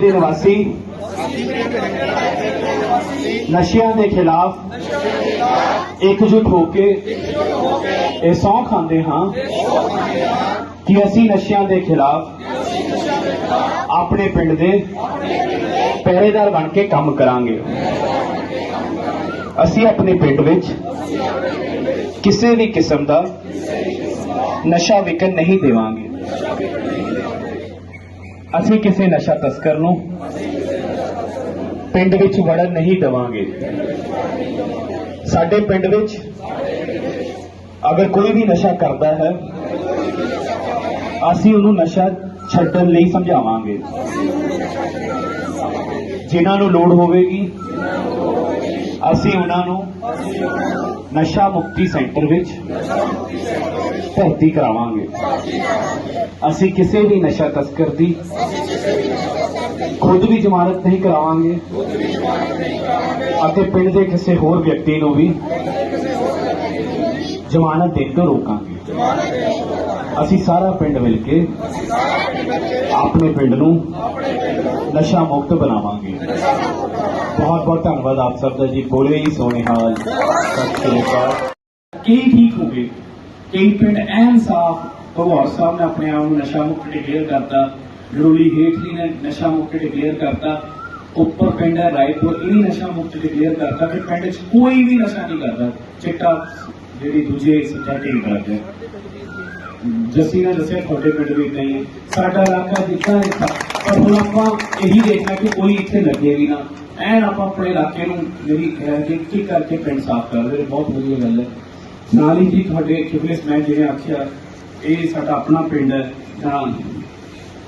ਦੇ ਨਿਵਾਸੀ, ਨਸ਼ਿਆਂ ਦੇ ਖਿਲਾਫ ਇਕਜੁੱਟ ਹੋ ਕੇ ਇਹ ਸਹੁੰ ਖਾਂਦੇ ਹਾਂ ਕਿ ਅਸੀਂ ਨਸ਼ਿਆਂ ਦੇ ਖਿਲਾਫ ਆਪਣੇ ਪਿੰਡ ਦੇ ਪਹਿਰੇਦਾਰ ਬਣ ਕੇ ਕੰਮ ਕਰਾਂਗੇ। ਅਸੀਂ ਆਪਣੇ ਪਿੰਡ ਵਿੱਚ ਕਿਸੇ ਵੀ ਕਿਸਮ ਦਾ ਨਸ਼ਾ ਵਿਕਣ ਨਹੀਂ ਦੇਵਾਂਗੇ। ਅਸੀਂ ਕਿਸੇ ਨਸ਼ਾ ਤਸਕਰ ਨੂੰ ਪਿੰਡ ਵਿੱਚ ਵੜਨ ਨਹੀਂ ਦੇਵਾਂਗੇ। ਸਾਡੇ ਪਿੰਡ ਵਿੱਚ ਅਗਰ ਕੋਈ ਵੀ ਨਸ਼ਾ ਕਰਦਾ ਹੈ, ਅਸੀਂ ਉਹਨੂੰ ਨਸ਼ਾ ਛੱਡਣ ਲਈ ਸਮਝਾਵਾਂਗੇ। ਜਿਨ੍ਹਾਂ ਨੂੰ ਲੋੜ ਹੋਵੇਗੀ ਅਸੀਂ ਉਹਨਾਂ ਨੂੰ ਨਸ਼ਾ ਮੁਕਤੀ ਸੈਂਟਰ ਵਿੱਚ ਭਰਤੀ ਕਰਾਵਾਂਗੇ। ਅਸੀਂ ਕਿਸੇ ਵੀ ਨਸ਼ਾ ਤਸਕਰ ਦੀ ਖੁਦ ਵੀ ਜ਼ਮਾਨਤ ਨਹੀਂ ਕਰਾਵਾਂਗੇ ਅਤੇ ਪਿੰਡ ਦੇ ਕਿਸੇ ਹੋਰ ਵਿਅਕਤੀ ਨੂੰ ਵੀ ਜ਼ਮਾਨਤ ਦੇਣ ਤੋਂ ਰੋਕਾਂਗੇ। ਅਸੀਂ ਸਾਰਾ ਪਿੰਡ ਮਿਲ ਕੇ ਆਪਣੇ ਪਿੰਡ ਨੂੰ ਨਸ਼ਾ ਮੁਕਤ ਬਣਾਵਾਂਗੇ। ਬਹੁਤ ਬਹੁਤ ਧੰਨਵਾਦ ਆਪ ਸਭ ਦਾ ਜੀ ਬੋਲੇ ਹੀ ਸੋਹਣੇ ਹਾਲ ਸਤਿ ਸ਼੍ਰੀ ਅਕਾਲ ਕੀ ਠੀਕ ਹੋ ਗਏ ਕਈ ਪਿੰਡ ਐਨ ਸਾਫ਼ ਭਗੌਰ ਸਾਹਿਬ ਨੇ ਆਪਣੇ ਆਪ ਨੂੰ ਨਸ਼ਾ ਮੁਕਤ ਡਿਕਲੇਅਰ ਕਰਤਾ ਜਰੂਰੀ ਹੇਠਲੀ ਨੇ ਨਸ਼ਾ ਮੁਕਤ ਡਿਕਲੇਅਰ ਕਰਤਾ ਉੱਪਰ ਪਿੰਡ ਹੈ ਰਾਏਪੁਰ ਇਹ ਵੀ ਨਸ਼ਾ ਮੁਕਤ ਡਿਕਲੇਅਰ ਕਰਤਾ ਕਿ ਪਿੰਡ 'ਚ ਕੋਈ ਵੀ ਨਸ਼ਾ ਨਹੀਂ ਕਰਦਾ ਚਿੱਟਾ ਜਿਹੜੀ ਦੂਜੇ ਸਿੰਥੈਟਿਕ ਕਰਦੇ ਜੱਸੀ ਨੇ ਦੱਸਿਆ ਤੁਹਾਡੇ ਪਿੰਡ ਵੀ ਇਦਾਂ ਹੀ ਹੈ ਸਾਡਾ ਇਲਾਕਾ ਜਿੱਦਾਂ ਦਿੱਤਾ ਪਰ ਹੁਣ ਆਪਾਂ ਇਹੀ ਦੇਖਣਾ ਕਿ ਕੋਈ ਇੱਥੇ ਲੱਗੇ ਵੀ ਨਾ। ਐਨ ਆਪਾਂ ਆਪਣੇ ਇਲਾਕੇ ਨੂੰ ਜਿਹੜੀ ਹੈ ਕਿ ਕੀ ਕਰਕੇ ਪਿੰਡ ਸਾਫ਼ ਕਰ ਰਹੇ ਬਹੁਤ ਵਧੀਆ ਗੱਲ ਹੈ। ਨਾਲ ਹੀ ਜੀ ਤੁਹਾਡੇ ਕਿਬਲਿਸ ਮੈਂ ਜਿਵੇਂ ਆਖਿਆ, ਇਹ ਸਾਡਾ ਆਪਣਾ ਪਿੰਡ ਹੈ ਤਾਂ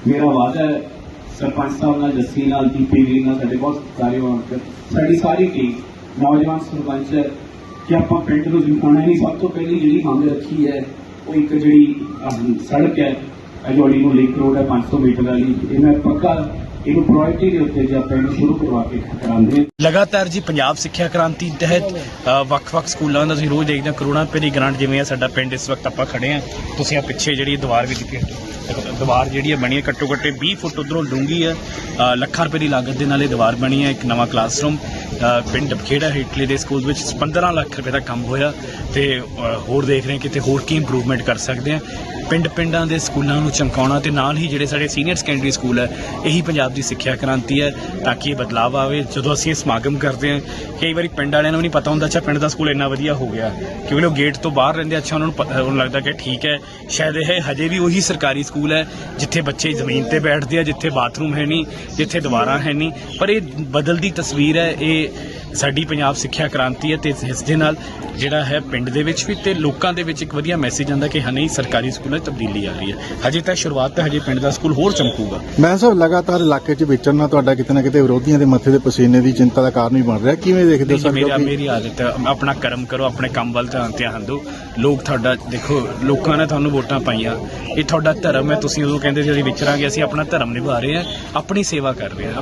ਮੇਰਾ ਵਾਅਦਾ ਹੈ, ਸਰਪੰਚ ਸਾਹਿਬ ਨਾਲ, ਜੱਸੀ ਨਾਲ ਦੀਪੀ ਜੀ ਨਾਲ, ਸਾਡੇ ਬਹੁਤ ਸਾਰੇ ਵਰਕਰ ਸਾਡੀ ਸਾਰੀ ਟੀਮ ਨੌਜਵਾਨ ਸਰਪੰਚ ਹੈ, ਕਿ ਆਪਾਂ ਪਿੰਡ ਨੂੰ ਜਿਉਣਾ ਨਹੀਂ, ਸਭ ਤੋਂ ਪਹਿਲੀ ਜਿਹੜੀ ਮੰਗ ਰੱਖੀ ਹੈ ਉਹ ਇੱਕ ਜਿਹੜੀ ਸੜਕ ਹੈ ਅਜੋੜੀ ਨੂੰ ਲਿੰਕ ਰੋਡ ਹੈ 500 ਮੀਟਰ ਵਾਲੀ। ਇਹ ਮੈਂ ਪੱਕਾ ਇਹਨੂੰ ਪ੍ਰਾਇੋਰਟੀ ਦੇ ਉੱਤੇ ਜੇ ਆਪਾਂ ਇਹਨੂੰ ਸ਼ੁਰੂ ਕਰਵਾ ਕੇ ਕਰਾਂਦੇ ਲਗਾਤਾਰ ਜੀ ਪੰਜਾਬ ਸਿੱਖਿਆ ਕ੍ਰਾਂਤੀ ਤਹਿਤ ਵੱਖ-ਵੱਖ ਸਕੂਲਾਂ ਦਾ ਤੁਸੀਂ ਰੋਜ਼ ਦੇਖਦੇ ਹੋ, ਕਰੋੜਾਂ ਰੁਪਏ ਦੀ ਗ੍ਰਾਂਟ ਜਿਵੇਂ ਆ ਸਾਡਾ ਪਿੰਡ, ਇਸ ਵਕਤ ਆਪਾਂ ਖੜੇ ਆ ਤੁਸੀਂ ਆ ਪਿੱਛੇ ਜਿਹੜੀ ਦੀਵਾਰ ਵੀ ਦਿੱਤੀ ਹੈ। ਦੀਵਾਰ ਜਿਹੜੀ ਹੈ ਬਣੀ ਹੈ, ਘੱਟੋ ਘੱਟ 20 ਫੁੱਟ ਉਧਰੋਂ ਡੂੰਗੀ ਹੈ। ਲੱਖਾਂ ਰੁਪਏ ਦੀ ਲਾਗਤ ਦੇ ਨਾਲ ਇਹ ਦੀਵਾਰ ਬਣੀ ਹੈ, ਇੱਕ ਨਵਾਂ ਕਲਾਸਰੂਮ ਪਿੰਡ ਖੇੜਾ ਹੇਟਲੇ ਦੇ ਸਕੂਲ ਵਿੱਚ 15 ਲੱਖ ਰੁਪਏ ਦਾ ਕੰਮ ਹੋਇਆ ਤੇ ਹੋਰ ਦੇਖ ਰਹੇ ਕਿਤੇ ਹੋਰ ਕੀ ਇੰਪਰੂਵਮੈਂਟ ਕਰ ਸਕਦੇ ਆ ਪਿੰਡ ਪਿੰਡਾਂ ਦੇ ਸਕੂਲਾਂ ਨੂੰ ਚਮਕਾਉਣਾ ਤੇ ਨਾਲ ਹੀ ਜਿਹੜੇ ਸਾਡੇ ਸੀਨੀਅਰ ਸੈਕੰਡਰੀ ਸਕੂਲ ਹੈ, ਇਹੀ ਪੰਜਾਬ ਦੀ ਸਿੱਖਿਆ ਕ੍ਰਾਂਤੀ ਹੈ ਤਾਂ ਕਿ ਇਹ ਬਦਲਾਅ ਆਵੇ। ਜਦੋਂ ਅਸੀਂ ਇਹ ਸਮਾਗਮ ਕਰਦੇ ਹਾਂ, ਕਈ ਵਾਰੀ ਪਿੰਡ ਵਾਲਿਆਂ ਨੂੰ ਵੀ ਨਹੀਂ ਪਤਾ ਹੁੰਦਾ, ਅੱਛਾ, ਪਿੰਡ ਦਾ ਸਕੂਲ ਇੰਨਾ ਵਧੀਆ ਹੋ ਗਿਆ। ਕਿਉਂਕਿ ਉਹ ਗੇਟ ਤੋਂ ਬਾਹਰ ਰਹਿੰਦੇ ਅੱਛਾ, ਉਹਨਾਂ ਨੂੰ ਪ- ਉਹਨਾਂ ਲੱਗਦਾ ਕਿ ਠੀਕ ਹੈ। ਸ਼ਾਇਦ ਇਹ ਹਜੇ ਵੀ ਉਹੀ ਸਰਕਾਰੀ ਸਕੂਲ ਹੈ, ਜਿੱਥੇ ਬੱਚੇ ਜ਼ਮੀਨ ਤੇ ਬੈਠਦੇ ਆ, ਜਿੱਥੇ ਬਾਥਰੂਮ ਹੈ ਨਹੀਂ, ਜਿੱਥੇ ਦੀਵਾਰਾਂ ਹੈ ਨਹੀਂ। ਪਰ ਇਹ ਬਦਲਦੀ ਤਸਵੀਰ ਹੈ, ਇਹ ਸਾਡੀ ਪੰਜਾਬ ਸਿੱਖਿਆ ਕ੍ਰਾਂਤੀ ਹੈ ਤੇ ਇਸ- ਦੇ ਨਾਲ ਜਿਹੜਾ ਹੈ ਪਿੰਡ ਦੇ ਵਿੱਚ ਵੀ ਤੇ ਲੋਕਾਂ ਦੇ ਵਿੱਚ ਇੱਕ ਵਧੀਆ ਮੈਸੇਜ ਆਉਂਦਾ ਕਿ ਹਾਂ ਨਹੀਂ ਸਰਕਾਰੀ ਸਕੂਲਾਂ 'ਚ ਤਬਦੀਲੀ ਆ ਰਹੀ ਹੈ। ਹਜੇ ਤਾਂ ਸ਼ੁਰੂਆਤ ਹੈ ਹਜੇ ਪਿੰਡ ਦਾ ਸਕੂਲ ਹੋਰ ਚਮਕੂਗਾ। ਮੈਂ ਸਭ ਲਗਾਤਾਰ ਇਲਾਕੇ 'ਚ ਵਿਚਰਨਾ ਤੁਹਾਡਾ ਕਿਤੇ ਨਾ ਕਿਤੇ ਵਿਰੋਧੀਆਂ ਦੇ ਮੱਥੇ ਦੇ ਪਸੀਨੇ ਦੀ ਚਿੰਤਾ ਦਾ ਕਾਰਨ ਵੀ ਬਣ ਰਿਹਾ। ਕਿਵੇਂ ਦੇਖਦੇ ਹੋ ਸਰ ਮੇਰੀ ਮੇਰੀ ਆਦਤ ਹੈ ਆਪਣਾ ਕਰਮ ਕਰੋ ਆਪਣੇ ਕੰਮ ਵੱਲ ਧਿਆਨ ਧਿਆਨ ਦਿਓ। ਲੋਕ ਤੁਹਾਡਾ ਦੇਖੋ ਲੋਕਾਂ ਨੇ ਤੁਹਾਨੂੰ ਵੋਟਾਂ ਪਾਈਆਂ। ਇਹ ਤੁਹਾਡਾ ਧਰਮ ਹੈ ਤੁਸੀਂ ਉਦੋਂ ਕਹਿੰਦੇ ਸੀ ਅਸੀਂ ਵਿਚਰਾਂਗੇ ਅਸੀਂ ਆਪਣਾ ਧਰਮ ਨਿਭਾ ਰਹੇ ਹਾਂ ਆਪਣੀ ਸੇਵਾ ਕਰ ਰਹੇ ਹਾਂ।